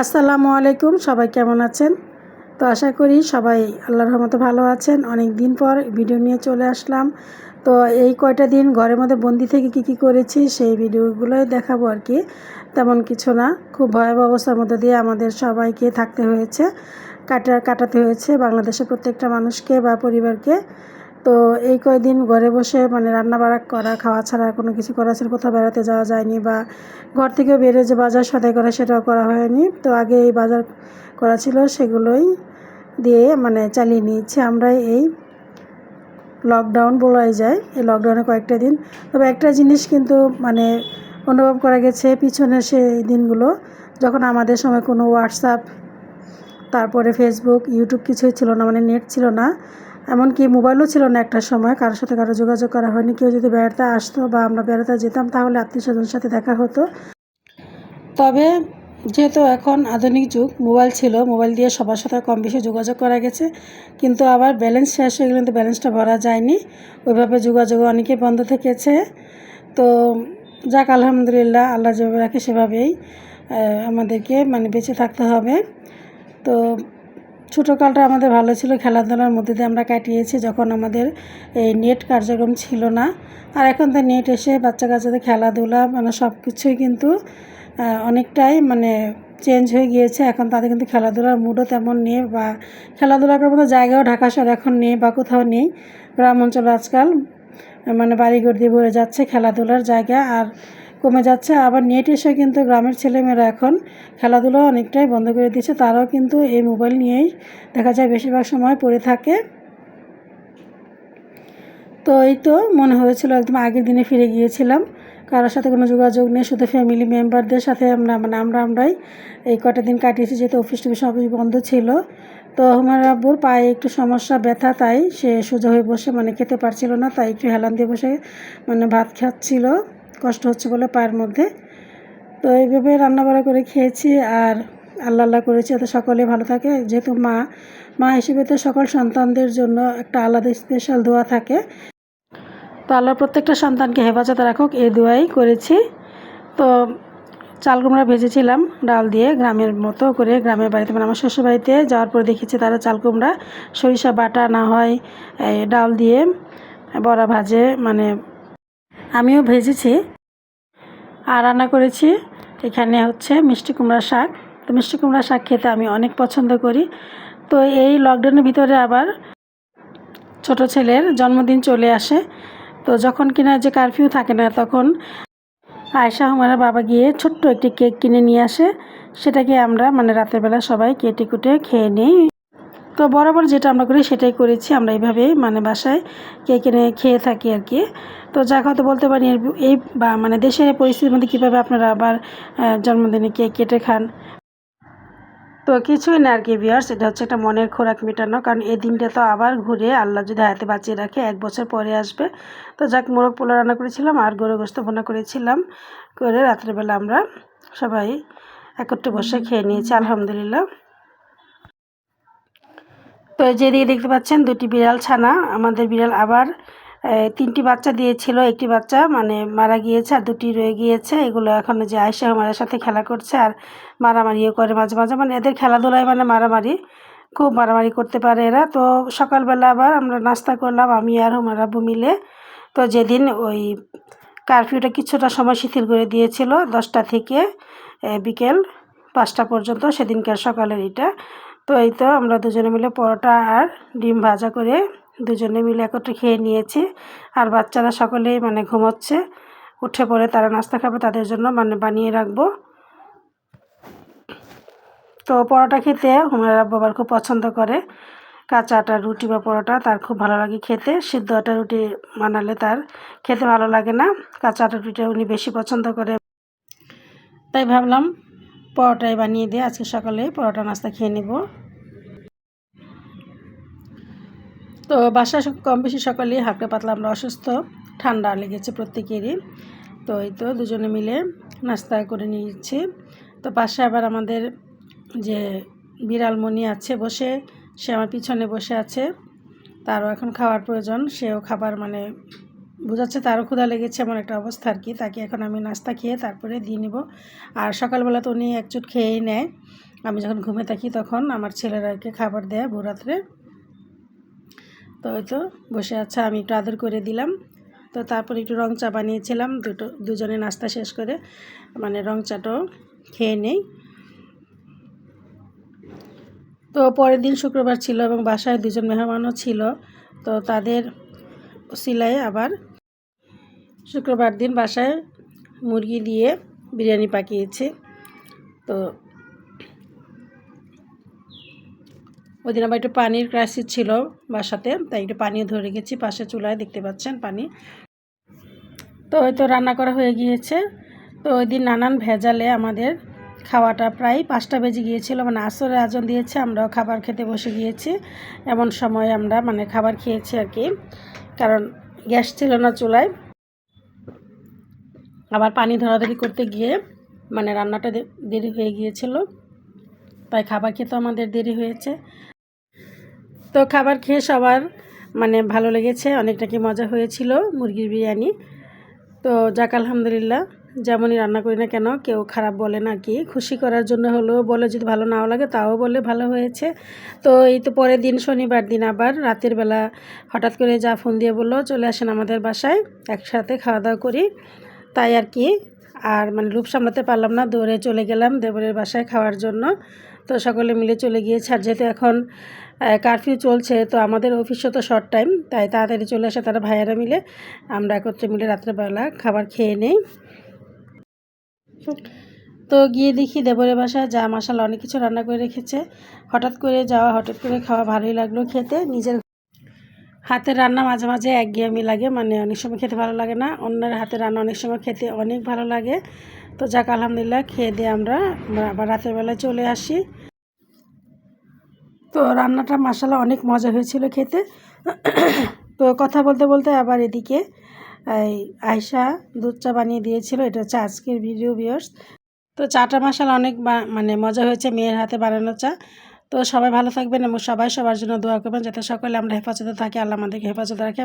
আসসালামু আলাইকুম, সবাই কেমন আছেন? তো আশা করি সবাই আল্লাহর রহমতে ভালো আছেন। অনেক দিন পর ভিডিও নিয়ে চলে আসলাম। তো এই কয়টা দিন ঘরের মধ্যে বন্দি থেকে কি কি করেছি সেই ভিডিওগুলোই দেখাবো আর কি। তেমন কিছু না, খুব ভয়াবহ অবস্থার মধ্যে দিয়ে আমাদের সবাইকে থাকতে হয়েছে কাটা কাটাতে হয়েছে বাংলাদেশের প্রত্যেকটা মানুষকে বা পরিবারকে। তো এই কয়দিন ঘরে বসে মানে রান্না বাড়া করা, খাওয়া ছাড়া কোনো কিছু করা ছিল কোথাও বেড়াতে যাওয়া যায়নি বা ঘর থেকে বেরো যে বাজার সদাই করা সেটাও করা হয়নি। তো আগে এই বাজার করা ছিল সেগুলোই দিয়ে মানে চালিয়ে নিয়েছি। আমরা এই লকডাউন বলাই যায়, এই লকডাউনে কয়েকটা দিন। তবে একটা জিনিস কিন্তু মানে অনুভব করা গেছে পিছনে সেই দিনগুলো, যখন আমাদের সময় কোনো হোয়াটসঅ্যাপ তারপরে ফেসবুক ইউটিউব কিছুই ছিল না মানে নেট ছিল না। এমনকি মোবাইলও ছিল না একটা সময়। কারোর সাথে কারও যোগাযোগ করা হয়নি। কেউ যদি বেড়াতে আসতো বা আমরা বেড়াতে যেতাম, তাহলে আত্মীয় স্বজনের সাথে দেখা হতো। তবে যেহেতু এখন আধুনিক যুগ, মোবাইল ছিল, মোবাইল দিয়ে সবার সাথে কম বেশি যোগাযোগ করা গেছে। কিন্তু আবার ব্যালেন্স শেষ হয়ে গেলে কিন্তু ব্যালেন্সটা ভরা যায়নি। ওইভাবে যোগাযোগ অনেকেই বন্ধ থেকেছে। তো যাক, আলহামদুলিল্লাহ, আল্লাহ যেভাবে রাখে সেভাবেই আমাদেরকে মানে বেঁচে থাকতে হবে। তো ছোটোকালটা আমাদের ভালো ছিল, খেলাধুলার মধ্যে দিয়ে আমরা কাটিয়েছি, যখন আমাদের এই নেট কার্যক্রম ছিল না। আর এখন তো নেট এসে বাচ্চা কাচ্চাদের খেলাধুলা মানে সব কিছুই কিন্তু অনেকটাই মানে চেঞ্জ হয়ে গিয়েছে। এখন তাদের কিন্তু খেলাধুলার মুডও তেমন নেই বা খেলাধুলা করার মতো জায়গাও ঢাকা শহর এখন নেই বা কোথাও নেই। গ্রাম অঞ্চলে আজকাল মানে বাড়িঘর দিয়ে ভরে যাচ্ছে খেলাধুলার জায়গা। আর কমে যাচ্ছে। আবার নেট এসে কিন্তু গ্রামের ছেলেমেয়েরা এখন খেলাধুলা অনেকটাই বন্ধ করে দিয়েছে তারাও কিন্তু এই মোবাইল নিয়েই দেখা যায় বেশিরভাগ সময় পড়ে থাকে। তো এই তো মনে হয়েছিল একদম আগের দিনে ফিরে গিয়েছিলাম। কারোর সাথে কোনো যোগাযোগ নেই, শুধু ফ্যামিলি মেম্বারদের সাথে আমরা মানে আমরা, আমরাই এই কটা দিন কাটিয়েছি, যেহেতু অফিস টফিস সবই বন্ধ ছিল। তো আমার আব্বুর পায়ে একটু সমস্যা, ব্যথা, তাই সে সোজা হয়ে বসে মানে খেতে পারছিল না, তাই একটু হেলান দিয়ে বসে মানে ভাত খাচ্ছিল। কষ্ট হচ্ছে বলে পায়ের মধ্যে। তো এইভাবে রান্নাবাড়া করে খেয়েছি আর আল্লাহ আল্লাহ করেছি এতে সকলে ভালো থাকে। যেহেতু মা মা হিসেবে তো সকল সন্তানদের জন্য একটা আলাদা স্পেশাল দোয়া থাকে। তো আল্লাহ প্রত্যেকটা সন্তানকে হেফাজতে রাখুক, এই দোয়াই করেছি। তো চাল কুমড়া ভেজেছিলাম ডাল দিয়ে গ্রামের মতো করে, গ্রামের বাড়িতে মানে আমার শ্বশুর বাড়িতে যাওয়ার পর দেখেছি তারা চাল কুমড়া, সরিষা বাটা না হয় ডাল দিয়ে বড়া ভাজে মানে আমিও ভেজেছি আর রান্না করেছি। এখানে হচ্ছে মিষ্টি কুমড়া শাক। তো মিষ্টি কুমড়া শাক খেতে আমি অনেক পছন্দ করি। তো এই লকডাউনের ভিতরে আবার ছোট ছেলের জন্মদিন চলে আসে। তো যখন কিনা যে কারফিউ থাকে না, তখন আয়সা হুমারের বাবা গিয়ে ছোট্ট একটি কেক কিনে নিয়ে আসে। সেটাকে আমরা মানে রাতের বেলা সবাই কেটে কুটে খেয়ে নিই। তো বরাবর যেটা আমরা করি সেটাই করেছি। আমরা এইভাবেই মানে বাসায় কেক কিনে খেয়ে থাকি আর কি। তো যা কথা বলতে পারি এই বা মানে দেশের পরিস্থিতির মধ্যে কীভাবে আপনারা আবার জন্মদিনে কেক কেটে খান। তো কিছুই না আর কি বিয়ার্স এটা হচ্ছে একটা মনের খোরাক মেটানো। কারণ এই দিনটা তো আবার ঘুরে আল্লাহ যদি হাতে বাঁচিয়ে রাখে, এক বছর পরে আসবে। তো যাক, মোরগ পোলা রান্না করেছিলাম আর গরু গোস্ত বোনা করেছিলাম। করে রাত্রেবেলা আমরা সবাই একত্রে বসে খেয়ে নিয়েছি, আলহামদুলিল্লাহ। তো যেদিকে দেখতে পাচ্ছেন, দুটি বিড়াল ছানা। আমাদের বিড়াল আবার তিনটি বাচ্চা দিয়েছিল, একটি বাচ্চা মানে মারা গিয়েছে আর দুটি রয়ে গিয়েছে। এগুলো এখন যে আয়সা আমার সাথে খেলা করছে আর মারামারিও করে মাঝে মাঝে। মানে এদের খেলাধুলায় মানে মারামারি, খুব মারামারি করতে পারে এরা। তো সকালবেলা আবার আমরা নাস্তা করলাম, আমি আর হুমার আব্বু মিলে। তো যেদিন ওই কারফিউটা কিছুটা সময় শিথিল করে দিয়েছিল, দশটা থেকে বিকেল পাঁচটা পর্যন্ত, সেদিনকার সকালের এটা। তো এই তো আমরা দুজনে মিলে পরোটা আর ডিম ভাজা করে দুজনে মিলে একত্রে খেয়ে নিয়েছি। আর বাচ্চারা সকলেই মানে ঘুমোচ্ছে। উঠে পড়ে তারা নাস্তা খাবে, তাদের জন্য মানে বানিয়ে রাখব। তো পরোটা খেতে হুমার বাবার খুব পছন্দ করে। কাঁচা আটা, রুটি বা পরোটা তার খুব ভালো লাগে খেতে। সিদ্ধ আটা, রুটি বানালে তার খেতে ভালো লাগে না। কাঁচা আটা, রুটিটা উনি বেশি পছন্দ করে। তাই ভাবলাম পরোটাই বানিয়ে দিয়ে আজকে সকালে পরোটা নাস্তা খেয়ে নেব। তো বাসা কম বেশি সকালে হালকা পাতলা আমরা অসুস্থ। ঠান্ডা লেগেছে প্রত্যেকেরই। তো এই তো দুজনে মিলে নাস্তা করে নিয়েছি। তো পাশে আবার আমাদের যে বিড়ালমণি আছে বসে, সে আমার পিছনে বসে আছে। তারও এখন খাওয়ার প্রয়োজন। সেও খাবার মানে বোঝাচ্ছে তারও ক্ষুধা লেগেছে এমন একটা অবস্থা আর কি। তাকে এখন আমি নাস্তা খেয়ে তারপরে দিয়ে নিব। আর সকালবেলা তো উনি একচুট খেয়েই নেয়। আমি যখন ঘুমে থাকি তখন আমার ছেলেরাকে খাবার দেয় ভোরাত্রে তো ওই তো বসে আছে আমি একটু আদর করে দিলাম। তো তারপর একটু রং চা বানিয়েছিলাম, দুটো, দুজনে নাস্তা শেষ করে মানে রং চাটাও খেয়ে নেই। তো পরের দিন শুক্রবার ছিল এবং বাসায় দুজন মেহমানও ছিল, তো তাদের সিলাই আবার শুক্রবার দিন বাসায় মুরগি দিয়ে বিরিয়ানি পাকিয়েছি। তো ওই দিন আবার একটু পানির ক্রাইসিস ছিল বাসাতে, তাই একটু পানিও ধরে গেছি, পাশে চুলায় দেখতে পাচ্ছেন পানি। তো হয়তো রান্না করা হয়ে গিয়েছে। তো ওই দিন নানান ভেজালে আমাদের খাওয়াটা প্রায় পাঁচটা বেজে গিয়েছিল মানে আসরের আজন দিয়েছে, আমরাও খাবার খেতে বসে গিয়েছি। এমন সময় আমরা মানে খাবার খেয়েছি আর কি, কারণ গ্যাস ছিল না চুলায়। আবার পানি ধরাধরি করতে গিয়ে মানে রান্নাটা দেরি হয়ে গিয়েছিল, তাই খাবার খেতে আমাদের দেরি হয়েছে। তো খাবার খেয়ে সবার মানে ভালো লেগেছে, অনেকটা কি মজা হয়েছিল মুরগির বিরিয়ানি। তো যাক, আলহামদুলিল্লাহ, যেমনই রান্না করি না কেন, কেউ খারাপ বলে না কি। খুশি করার জন্য হলেও বলে যদি ভালো নাও লাগে, তাও বলে ভালো হয়েছে। তো এই তো পরের দিন শনিবার দিন আবার রাতের বেলা হঠাৎ করে যা ফোন দিয়ে বলল, চলে আসেন আমাদের বাসায়, একসাথে খাওয়া দাওয়া করি। তাই আর কি, আর মানে রূপ সামলাতে পারলাম না, দৌড়ে চলে গেলাম দেবরের বাসায় খাওয়ার জন্য। তো সকলে মিলে চলে গিয়েছে, আর যেহেতু এখন কারফিউ চলছে, তো আমাদের অফিসও তো শর্ট টাইম তাই তাড়াতাড়ি চলে আসে তারা ভাইয়েরা মিলে। আমরা একত্রে মিলে রাত্রেবেলা খাবার খেয়ে নেই। তো গিয়ে দেখি দেবরের বাসায় যা মশালা অনেক কিছু রান্না করে রেখেছে। হঠাৎ করে যাওয়া, হঠাৎ করে খাওয়া ভালোই লাগল খেতে। নিজের হাতের রান্না মাঝে মাঝে একঘেয়েমি লাগে মানে অনেক সময় খেতে ভালো লাগে না। অন্যের হাতের রান্না অনেক সময় খেতে অনেক ভালো লাগে। তো যাক, আলহামদুলিল্লাহ, খেয়ে দিয়ে আমরা আবার রাতের বেলায় চলে আসি। তো রান্নাটা মশালা অনেক মজা হয়েছিল খেতে। তো কথা বলতে বলতে আবার এদিকে এই আয়সা দুধ চা বানিয়ে দিয়েছিল, এটা হচ্ছে আজকের ভিডিও ভিওর্স তো চাটা মশালা অনেক মানে মজা হয়েছে মেয়ের হাতে বানানো চা। তো সবাই ভালো থাকবেন এবং সবাই সবার জন্য দোয়া করবেন, যাতে সকলে আমরা হেফাজতে থাকি, আল্লাহ আমাদেরকে হেফাজতে রাখে।